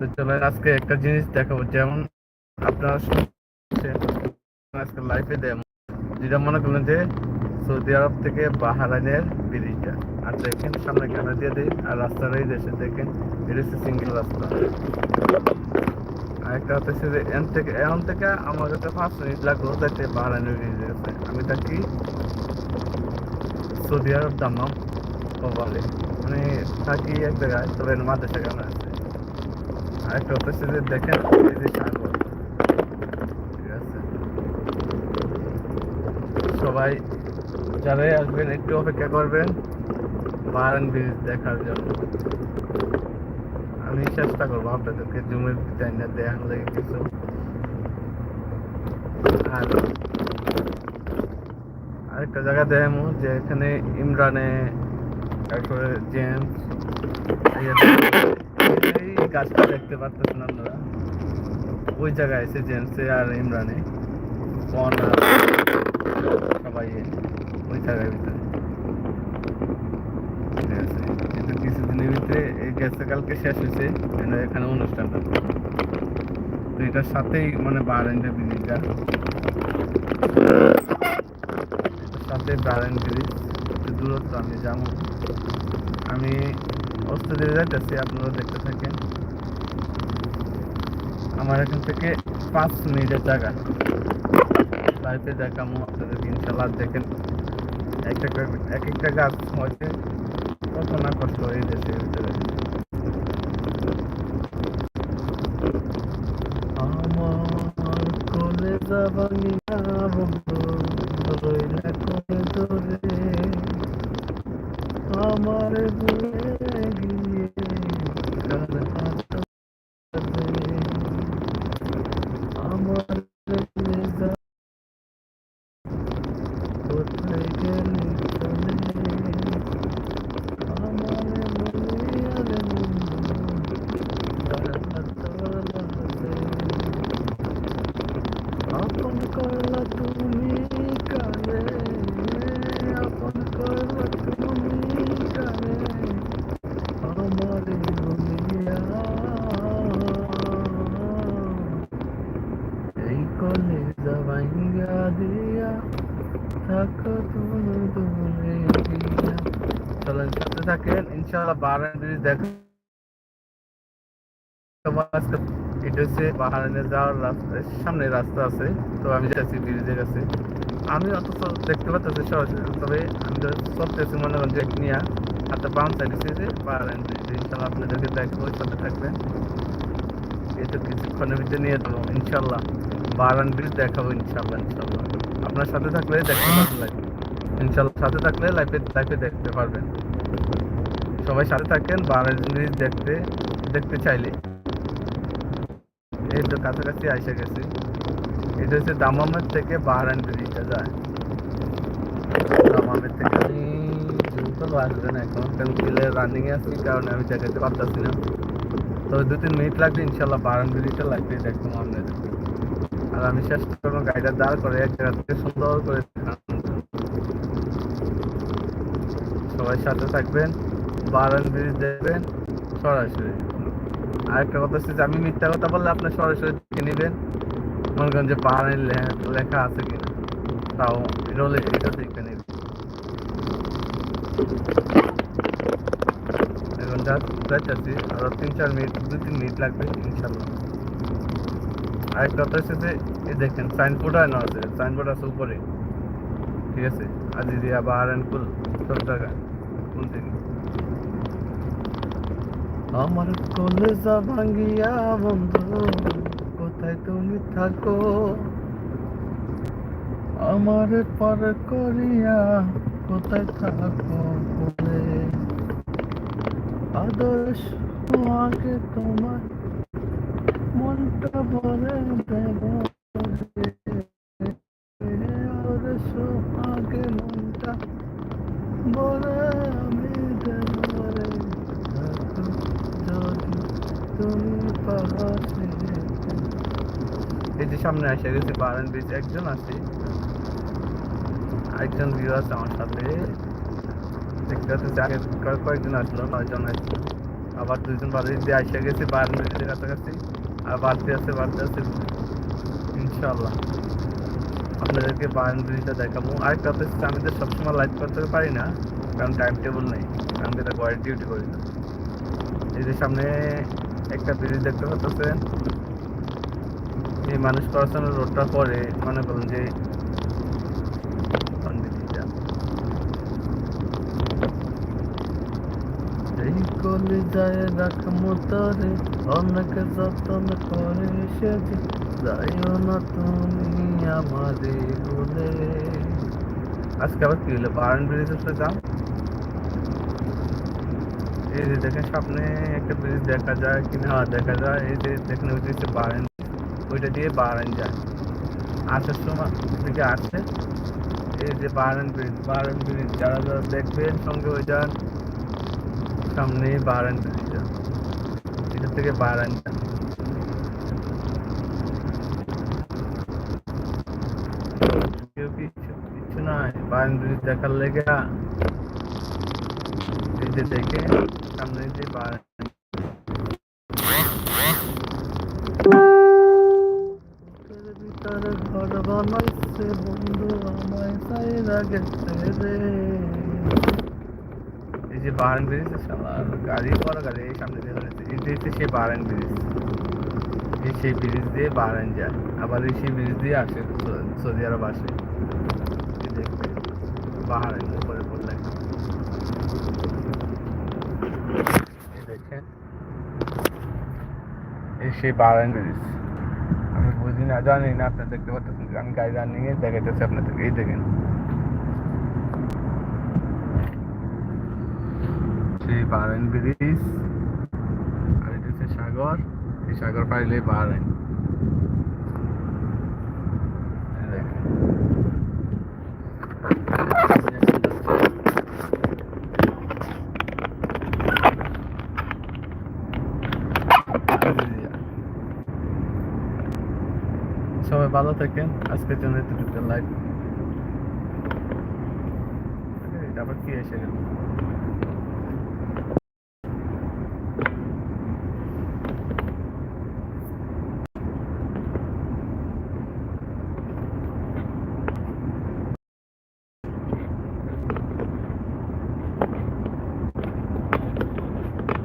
তো চলো, আজকে একটা জিনিস দেখাবো, যেমন আপনারা আজকে লাইফে দেয় যেটা মনে করলেন যে সৌদি আরব থেকে বাহারাইনের ব্রিজটা আর দেখেন, সামনে কানা দিয়ে দিই, আর রাস্তার এই দেশে দেখেন, এটা সিঙ্গেল রাস্তা। আর একটা হচ্ছে যে এন থেকে এখন থেকে আমার কাছে পাঁচ মিনিট লাগল যাইতে বাহারাইনের ব্রিজে গেছে আমি থাকি সৌদি আরব দাম্মাম কবালে মানে থাকি এক জায়গায়, তবে মাঝে সেখানে আছে। আর একটা হচ্ছে যে দেখেন এই যে সাগর ঠিক আছে সবাই যারাই আসবেন একটু অপেক্ষা করবেন বারান ব্রিজ দেখার জন্য আমি চেষ্টা করব আপনাদেরকে জুমের টাইমে দেখার লাগে কিছু আর আরেকটা জায়গা দেখামো যে এখানে ইমরানে তারপরে জেমস গাছটা দেখতে পারতেছেন আপনারা। ওই জায়গায় এসে জেমসে আর ইমরানে। কন সবাই ওই জায়গার ভিতরে। কিন্তু কিছুদিনের ভিতরে এই গেছে কালকে শেষ হয়েছে। এখানে অনুষ্ঠানটা তো এটার সাথেই মানে বারেন্ডের ব্রিজটা সাথে বারেন্ড ব্রিজ দূরত্ব আমি যাব আমি অস্ত্র দিয়ে যাইতেছি আপনারা দেখতে থাকেন। আমার এখান থেকে পাঁচ মিনিটের জায়গা। লাইফে দেখামো আপনাদের ইনশাল্লাহ দেখেন। এক একটা এক একটা গাছ হয়তো কত না কষ্ট হয়ে দেশের ভিতরে। আমার কলেজা ভাঙিয়া বন্ধু, রইলা আমার ভুলে কার হাত ধরে আমার কলেজা কোথায় গেলি চলে আমারে বলিয়া রে বন্ধু কার হাত ধরে আপন করলা তুমি কালে আপন করলা তুমি কালে আমারে বলিয়া এই কলেজা ভাঙ্গা দিয়া থাকো তুমি দূরে গিয়া চলেন সাথে থাকেন, ইনশাআল্লাহ ব্রিজ দেখো এটা হচ্ছে যাওয়ার রাস্তা, সামনে রাস্তা আছে, তো আমি যাচ্ছি ব্রিজের কাছে। আমি দেখতে পাচ্ছি সরাসরি তবে আমি মনে করেন হাতে সাইড যে ব্রিজ আপনাদেরকে দেখব সাথে থাকবেন। কিছুক্ষণের ভিতরে নিয়ে দেবো ইনশাল্লাহ বাহারান ব্রিজ দেখাবো ইনশাল্লাহ ইনশাল্লাহ আপনার সাথে থাকলে দেখতে ভালো লাগবে। ইনশাল্লাহ সাথে থাকলে লাইফে লাইফে দেখতে পারবেন। সবাই সাথে থাকেন বাহারান ব্রিজ দেখতে দেখতে চাইলে। এই তো কাছাকাছি আইসা গেছি। এটা হচ্ছে দামামের থেকে বাহারান ব্রিজটা যায়। দামামের থেকে আমি জুতো আসবে না এখন, কারণ কিলে রানিং এ আছি, কারণে আমি দেখাতে পারতেছি না। তো দু তিন মিনিট লাগবে ইনশাল্লাহ বাহারান ব্রিজটা লাগবে দেখব আপনাদের। আর আমি চেষ্টা করব গাড়িটা দাঁড় করে এক জায়গা থেকে সুন্দর করে দেখানোর জন্য। সবাই সাথে থাকবেন বাহারান ব্রিজ দেখবেন সরাসরি। আরেকটা কথা হচ্ছে যে, আমি মিথ্যা কথা বললে আপনি সরাসরি দেখে নেবেন, মনে করেন যে বাহারের লেখা আছে কিনা। তাও রোলে এটা দেখে নেবেন। এখন যা যাচ্ছি তিন চার মিনিট, দু তিন মিনিট লাগবে ইনশাল্লাহ আরেকটা কথা হচ্ছে যে, এই দেখেন সাইনবোর্ড আনো আছে সাইনবোর্ড আছে উপরে। ঠিক আছে? আজিজিয়া বাহারেন কুল সব জায়গায় আমার কলেজা ভাঙ্গিয়া বন্ধু, কোথায় তুমি থাকো? আমার পর করিয়া কোথায় থাকো বলে? আদর্শ আগে তোমার মনটা ভরে দেব আদর্শ আগে মনটা ভরে আমি দেব রে যদি তুমি পাশে এই যে সামনে এসে গেছে বারান ব্রিজ একজন আছে। আরেকজন ভিউ আছে আমার সাথে। দেখতে পাচ্ছি আগে কয়েকজন আসলো, নয়জন আসলো। আবার দুইজন বাড়ি দিয়ে আসে গেছি বাড়ি ব্রিজের কাছাকাছি। আর বাড়তে আছে বাড়তে আছে ইনশাল্লাহ আপনাদেরকে বার্ন ব্রিজটা দেখাবো। আরেকটা হচ্ছে আমি তো সবসময় লাইভ করতে পারি না, কারণ টাইম টেবিল নেই। আমি তো ঘরের ডিউটি করি না। এই যে সামনে একটা ব্রিজ দেখতে পাচ্ছেন এই মানুষ করার রোডটা পরে, মনে করুন যে কলিজায় রাখমো তরে অনেক যতন করে এসেছি যাইও না তুমি আমারে বলে। আজকে আবার কি হলো? বারান ব্রিজ উঠে যাও। এই যে দেখেন সামনে একটা ব্রিজ দেখা যায় কিনা হ্যাঁ, দেখা যায়। এই যে দেখেন ওইটা যে বারান ওইটা দিয়ে বারান যায় আসার সময় দিকে আসছে এই যে বারান ব্রিজ বারান ব্রিজ যারা যারা দেখবেন সঙ্গে ওই যান। সামনে বারান ব্রিজ এটা থেকে বারান যান কেউ কিছু কিছু নাই? বারান ব্রিজ দেখার লেগে যে দেখে সামনে ঘর বানাইছে বন্ধু আমায় গেছে রে। এই যে বারান ব্রিজ শালার গাড়ি বড় গাড়ি এই সামনে দিয়ে ধরেছে। এই যে সেই বারান ব্রিজ এই সেই ব্রিজ দিয়ে বারান যায়। আবার এই সেই ব্রিজ দিয়ে আসে সৌদি আরব আসে। দেখবে বাহারেন উপরে পড়লে। দেখেন। এই সেই বারান ব্রিজ আমি বুঝি না, জানি না আপনার দেখতে পাচ্ছেন আমি গাড়ি রানিং এ দেখাইতেছি আপনাদেরকে, এই দেখেন। সেই বারেন ব্রিজ, আর এটা সাগর। এই সাগর পাইলে বারেন এই দেখেন। সবাই ভালো থাকেন। আজকের জন্য এতটুকু। লাইভ আবার কি এসে গেল?